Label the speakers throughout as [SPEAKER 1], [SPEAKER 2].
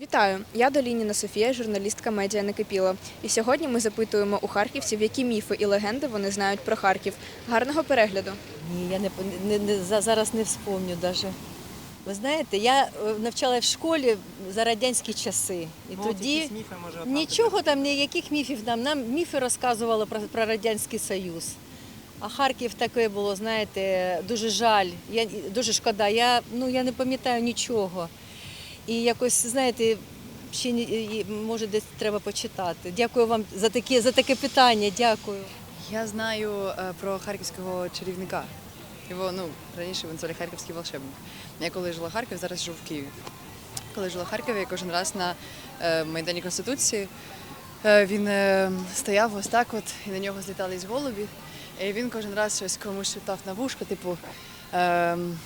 [SPEAKER 1] Вітаю! Я Долініна Софія, журналістка медіа Накипіло. І сьогодні ми запитуємо у харківців, які міфи і легенди вони знають про Харків. Гарного перегляду!
[SPEAKER 2] Ні, я не, не, не зараз не вспомню навіть. Ви знаєте, я е, навчала в школі за радянські часи. І
[SPEAKER 3] Ну,
[SPEAKER 2] тоді нічого там, ніяких міфів нам. Нам міфи розказували про, про Радянський Союз. А Харків таке було, знаєте, дуже жаль, я, дуже шкода. Я, ну, я не пам'ятаю нічого. І якось, знаєте, ще може десь треба почитати. Дякую вам за таке, за таке питання. Дякую.
[SPEAKER 4] Я знаю е, про харківського чарівника. Його, ну, раніше він звали харківський волшебник. Я коли жила в Харкові, зараз живу в Києві. Коли жила в Харкові, я кожен раз на е, Майдані Конституції е, він стояв ось так от, і на нього злітались голубі. І він кожен раз щось комусь шептав на вушко, типу, ем,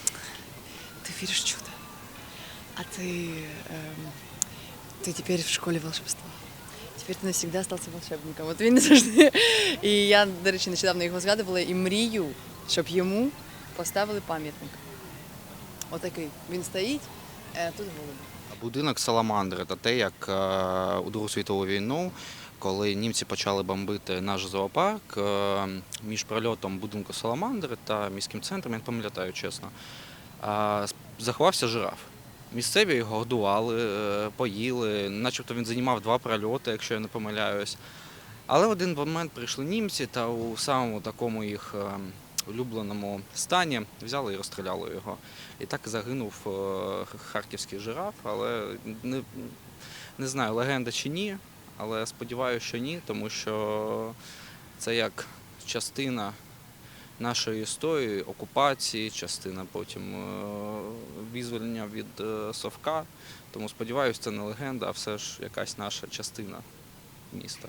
[SPEAKER 4] ти віриш чудо, а ти, ем, ти тепер в школі волшебства. Тепер ти навсегда стався волшебником. От він завжди. І я, до речі, нещодавно його згадувала і мрію, щоб йому поставили пам'ятник. Отакий. Він стоїть, а тут голуби.
[SPEAKER 5] Будинок Саламандри та те, як е, у Другу світову війну, коли німці почали бомбити наш зоопарк е, між прольотом будинку Саламандри та міським центром, я не пам'ятаю чесно, е, заховався жираф. Місцеві його годували, е, поїли, начебто він займав два прольоти, якщо я не помиляюсь. Але в один момент прийшли німці та у самому такому їх е, улюбленому стані взяли і розстріляли його. І так загинув е, харківський жираф, але не, не знаю, легенда чи ні, але сподіваюся, що ні, тому що це як частина нашої історії, окупації, частина потім е, визволення від е, совка. Тому сподіваюся, це не легенда, а все ж якась наша частина міста.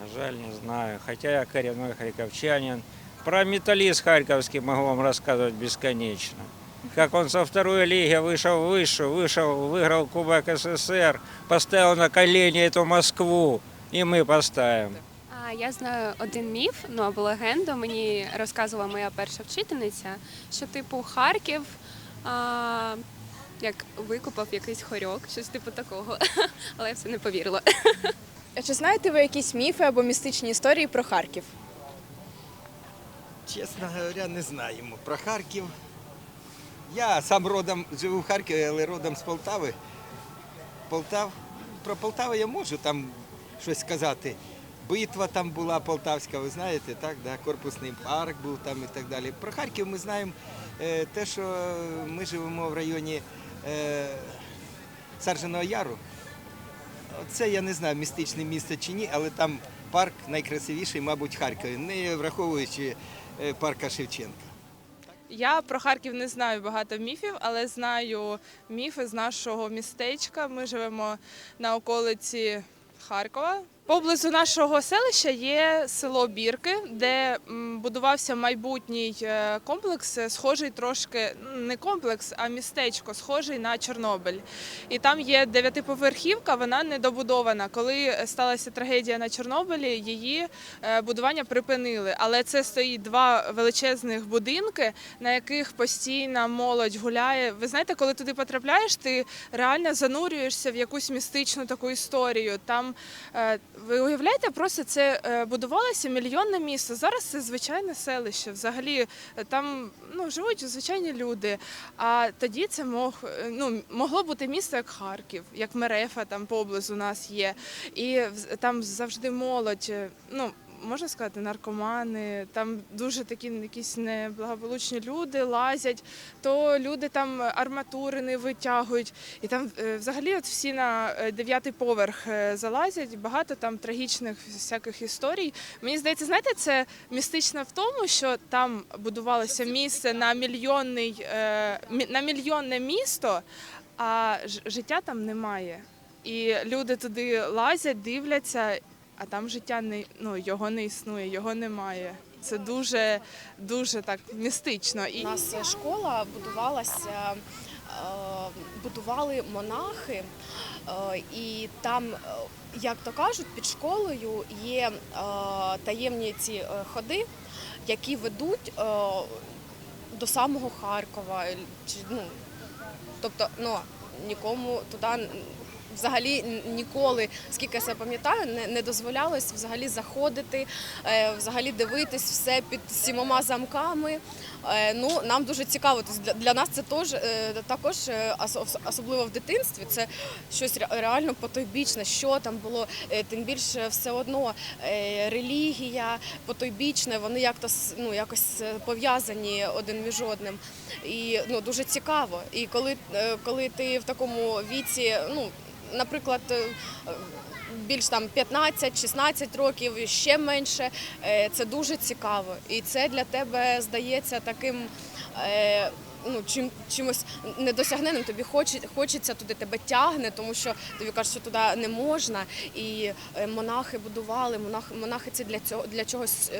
[SPEAKER 6] На жаль, не знаю. Хотя я коренной харьковчанин. Про металлист харьковский могу вам рассказывать бесконечно. Как он со второй лиги вышел выше, вышел, выиграл Кубок СССР, поставил на колени эту Москву, и мы поставим.
[SPEAKER 7] А, Я знаю один міф, ну або легенду. Мені розказувала моя перша вчительниця, що типу Харків а, як викупав якийсь хорьок, щось типу такого. Але я в це не повірила.
[SPEAKER 1] А Чи знаєте ви якісь міфи або містичні історії про Харків?
[SPEAKER 3] Чесно говоря, не знаємо. Про Харків. Я сам родом живу в Харкові, але родом з Полтави. Полтав. Про Полтаву я можу там щось сказати. Битва там була полтавська, ви знаєте, так? Да? Корпусний парк був там і так далі. Про Харків ми знаємо е, те, що ми живемо в районі е, Сарженого Яру. Це я не знаю, містичне місце чи ні, але там парк найкрасивіший, мабуть, Харкові, не враховуючи е, парка Шевченка.
[SPEAKER 8] Я про Харків не знаю багато міфів, але знаю міфи з нашого містечка. Ми живемо на околиці Харкова. Поблизу нашого селища є село Бірки, де будувався майбутній е, комплекс, е, схожий трошки не комплекс, а містечко, схожий на Чорнобиль. І там є дев'ятиповерхівка, вона недобудована. Коли сталася трагедія на Чорнобилі, її е, будування припинили. Але це стоїть два величезних будинки, на яких постійна молодь гуляє. Ви знаєте, коли туди потрапляєш, ти реально занурюєшся в якусь містичну таку історію. Там е, ви уявляєте, просто це е, будувалося мільйонне місто. Зараз це звичайне селище. Взагалі е, там ну, живуть звичайні люди. А тоді це мог, е, ну, могло бути місто як Харків, як Мерефа там поблизу нас є. І там завжди молодь. Ну, можна сказати, наркомани, там дуже такі якісь неблагополучні люди лазять, то люди там арматури не витягують. І там е, взагалі от всі на е, дев'ятий поверх е, залазять, багато там трагічних всяких історій. Мені здається, знаєте, це містично в тому, що там будувалося місце на мільйонний на мільйонне місто, а життя там немає. І люди туди лазять, дивляться, а там життя не ну його не існує, його немає. Це дуже дуже так містично. І
[SPEAKER 9] нас школа будувалася, е, будували монахи, е, і там, е, як то кажуть, під школою є таємні ці ходи, які ведуть до самого Харкова. Ну, тобто, ну, нікому туди взагалі ніколи, скільки я себе пам'ятаю, не, не дозволялось взагалі заходити, е, взагалі дивитись все під сімома замками. Е, Ну, нам дуже цікаво. Тобто для, для нас це тож, е, також, е, особливо в дитинстві, це щось ре- реально потойбічне, що там було. Е, Тим більше все одно е, релігія, потойбічне, вони як-то с- ну, якось е, пов'язані один між одним. І ну, дуже цікаво. І коли, е, коли ти в такому віці, ну, наприклад, е, більш там 15-16 років, ще менше, е, це дуже цікаво. І це для тебе здається таким. е, Ну, чим чимось недосягненним тобі хоче, хочеться туди тебе тягне, тому що тобі кажуть, що туди не можна. І монахи будували, монах, монахи це для цього для чогось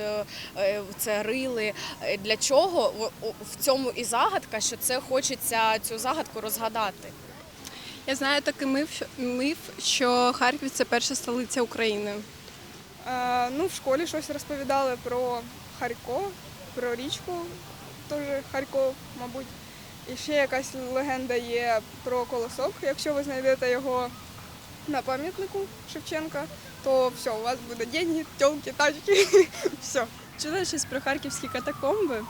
[SPEAKER 9] це рили. Для чого в цьому і загадка, що це хочеться цю загадку розгадати.
[SPEAKER 10] Я знаю такий міф, міф, що Харків це перша столиця України.
[SPEAKER 8] Е, ну, в школі щось розповідали про Харков, про річку, теж Харков, мабуть. І ще якась легенда є про колосок. Якщо ви знайдете його на пам'ятнику Шевченка, то все, у вас буде деньги, тілки, тачки, все.
[SPEAKER 10] Чула щось про харківські катакомби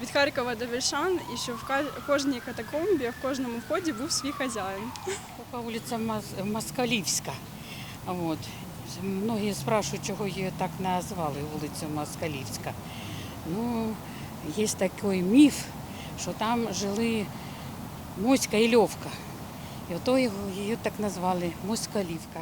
[SPEAKER 10] від Харкова до Вільшан, і що в кожній катакомбі, в кожному вході був свій хазяїн.
[SPEAKER 11] Улица Мос- Москалівська. Вот. Многие спрашивают, чого її так назвали вулицю Москалівська. Ну, є такий міф, що там жили Моська і Льовка. І ото її так назвали Москалівка.